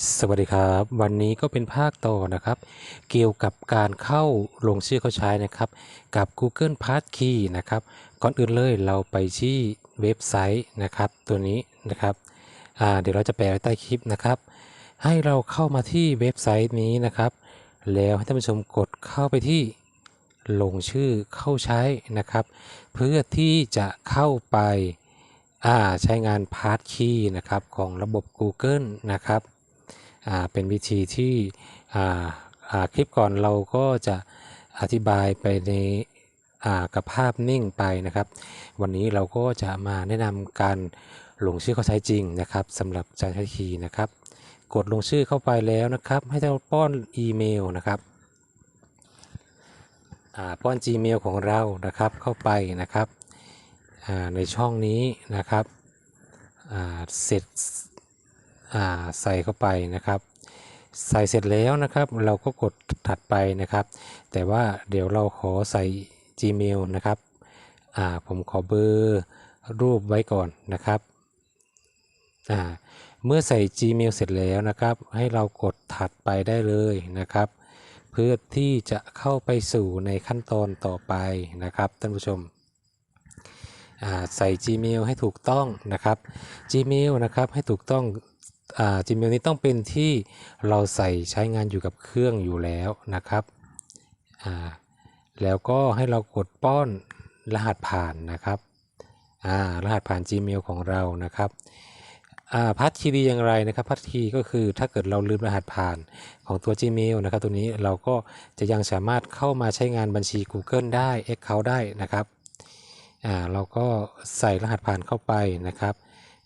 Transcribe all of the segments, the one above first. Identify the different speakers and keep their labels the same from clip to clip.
Speaker 1: สวัสดีครับ วันนี้ก็เป็นภาคต่อนะครับ เกี่ยวกับการเข้าลงชื่อเข้าใช้นะครับ กับ Google Passkey นะครับ ก่อนอื่นเลยเราไปที่เว็บไซต์นะครับ ตัวนี้นะครับเดี๋ยวเราจะแปะไว้ใต้คลิปนะครับ ให้เราเข้ามาที่เว็บไซต์นี้นะครับ แล้วให้ท่านผู้ชมกดเข้าไปที่ลงชื่อเข้าใช้นะครับ เพื่อที่จะเข้าไปใช้งาน Passkey นะครับของระบบ Google นะครับ เป็นวิธีที่คลิปก่อนเราก็จะอธิบายไปในกับภาพนิ่งไปนะครับ วันนี้เราก็จะมาแนะนำการลงชื่อเข้าใช้จริงนะครับสำหรับการใช้คีย์นะครับ กดลงชื่อเข้าไปแล้วนะครับ ให้เราป้อนอีเมลนะครับป้อน Gmail ของเรานะครับเข้าไปนะครับในช่องนี้นะครับเสร็จ ใส่เข้าไปนะครับ ใส่เสร็จแล้วนะครับ เราก็กดถัดไปนะครับ แต่ว่าเดี๋ยวเราขอใส่ Gmail นะครับผมขอเบอร์รูปไว้ก่อนนะครับเมื่อใส่ Gmail เสร็จแล้วนะครับ ให้เรากดถัดไปได้เลยนะครับ เพื่อที่จะเข้าไปสู่ในขั้นตอนต่อไปนะครับท่านผู้ชมใส่ Gmail ให้ถูกต้องนะครับ Gmail นะครับให้ถูกต้อง Gmail นี้ต้องเป็นที่เราใส่ใช้งานอยู่กับเครื่องอยู่แล้วนะครับอ่าแล้วก็ให้เรากดป้อนรหัสผ่านนะครับอ่ารหัสผ่าน Gmail ของเรานะครับอ่าพัดคีย์ดีอย่างไรนะครับพัดคีย์ก็คือถ้าเกิดเราลืมรหัสผ่านของตัว Gmail นะครับ ตัวนี้เราก็จะยังสามารถเข้ามาใช้งานบัญชี Google ได้ Account ได้นะครับอ่าเราก็ใส่รหัสผ่านเข้าไปนะครับ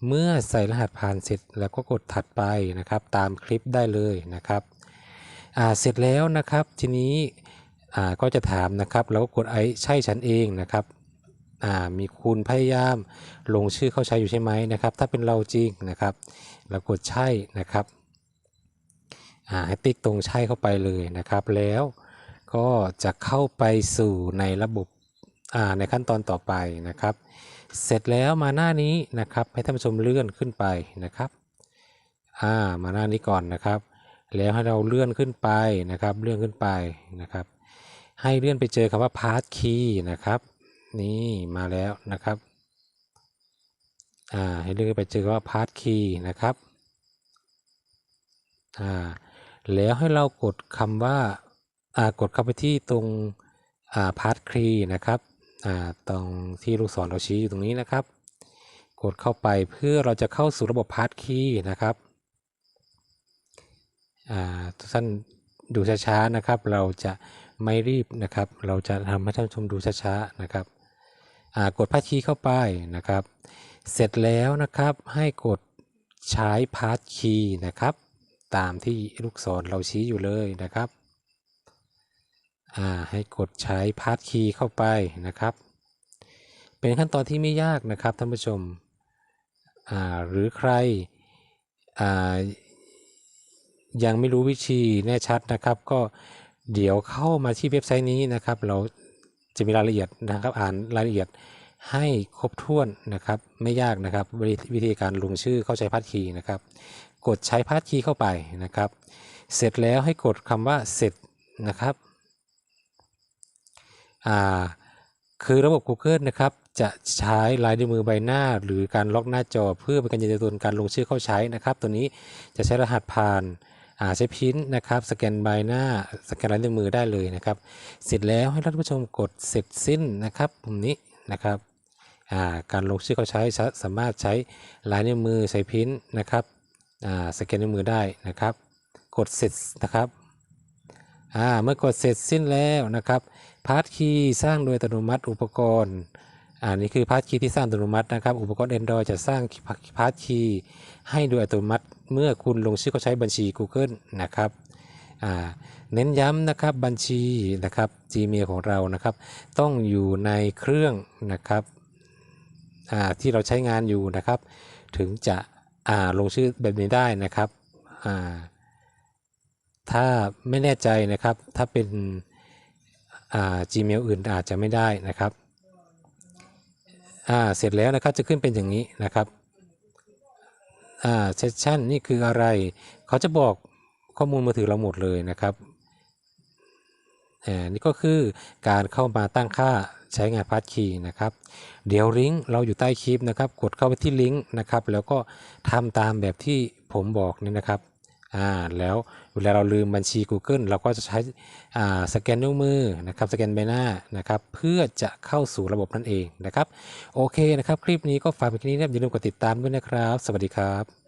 Speaker 1: เมื่อใส่รหัสผ่านเสร็จแล้วก็กดถัดไปนะครับ ตามคลิปได้เลยนะครับอ่าเสร็จแล้วนะครับทีนี้อ่าก็จะถามนะครับเราก็กดไอใช่ฉันเองนะครับอ่ามีคุณพยายามลงชื่อเข้าใช้อยู่ใช่ไหมนะครับ ถ้าเป็นเราจริงนะครับเรากดใช่นะครับอ่าให้ติ๊กตรงใช่เข้าไปเลยนะครับ แล้วก็จะเข้าไปสู่ในระบบอ่าในขั้นตอนต่อไปนะครับ เสร็จแล้วมาหน้านี้นะครับให้ท่านผู้ชมเลื่อนขึ้นไปนะครับอ่ามาหน้านี้ก่อนนะครับ แล้วให้เราเลื่อนขึ้นไปนะครับ เลื่อนขึ้นไปนะครับ ให้เลื่อนไปเจอคำว่า pass key นะครับ นี่มาแล้วนะครับอ่าให้เลื่อนไปเจอคำว่า pass key นะครับอ่าแล้วให้เรากดคำว่าอ่ากดเข้าไปที่ตรงอ่า pass key นะครับ ตรงที่ลูกศรเราชี้อยู่ตรงนี้นะครับ กดเข้าไปเพื่อเราจะเข้าสู่ระบบพาสคีย์นะครับอ่าทุกท่านดูช้าๆนะครับ เราจะไม่รีบนะครับ เราจะทำให้ท่านชมดูช้าๆนะครับอ่ากดพาสคีย์เข้าไปนะครับ เสร็จแล้วนะครับให้กดใช้พาสคีย์นะครับ ตามที่ลูกศรเราชี้อยู่เลยนะครับ ให้กดใช้พาสคีย์เข้าไปนะครับ เป็นขั้นตอนที่ไม่ยากนะครับท่านผู้ชม หรือใครยังไม่รู้วิธีแน่ชัดนะครับ ก็เดี๋ยวเข้ามาที่เว็บไซต์นี้นะครับ เราจะมีรายละเอียดนะครับอ่านรายละเอียดให้ครบถ้วนนะครับ ไม่ยากนะครับวิธีการลงชื่อเข้าใช้พาสคีย์นะครับ กดใช้พาสคีย์เข้าไปนะครับ เสร็จแล้วให้กดคำว่าเสร็จนะครับ คือระบบ Google นะครับจะใช้ลายนิ้วมือใบหน้า หรือการล็อกหน้าจอ เพื่อเป็นการยืนยันตัวการลงชื่อเข้าใช้นะครับ ตัวนี้จะใช้รหัสผ่านใช้พินนะครับ สแกนใบหน้า สแกนลายนิ้วมือได้เลยนะครับ เสร็จแล้วให้ท่านผู้ชมกดเสร็จสิ้นนะครับตรงนี้นะครับการลงชื่อเข้าใช้สามารถใช้ลายนิ้วมือใช้พินนะครับสแกนนิ้วมือได้นะครับ กดเสร็จนะครับ อ่าเมื่อกดเสร็จสิ้นแล้วนะครับพาสคีย์สร้างโดยอัตโนมัติอุปกรณ์อ่านี่คือพาสคีย์ที่สร้างอัตโนมัตินะครับ อุปกรณ์ Android จะสร้างพาสคีย์ให้โดยอัตโนมัติ เมื่อคุณลงชื่อเข้าใช้บัญชี Google นะครับเน้นย้ำนะครับบัญชีนะครับ Gmail ของเรานะครับ ต้องอยู่ในเครื่องนะครับที่เราใช้งานอยู่นะครับ ถึงจะลงชื่อแบบนี้ได้นะครับ ถ้าไม่แน่ใจนะครับ ถ้าเป็น Gmail อื่นอาจจะไม่ได้นะครับเสร็จแล้วนะครับจะขึ้นเป็นอย่างนี้นะครับเซสชันนี่คืออะไร เขาจะบอกข้อมูลมือถือเราหมดเลยนะครับนี่ก็คือการเข้ามาตั้งค่าใช้งานพาสคีย์นะครับ เดี๋ยวลิงก์เราอยู่ใต้คลิปนะครับ กดเข้าไปที่ลิงก์นะครับ แล้วก็ทำตามแบบที่ผมบอกนี่นะครับ อ่า แล้ว เวลาเราลืมบัญชี Google เราก็จะใช้สแกนนิ้วมือนะครับสแกนใบหน้านะครับเพื่อจะเข้าสู่ระบบนั่นเองนะครับโอเคนะครับคลิปนี้ก็ฝากไปแค่นี้นะอย่าลืมกดติดตามด้วยนะครับ สวัสดีครับ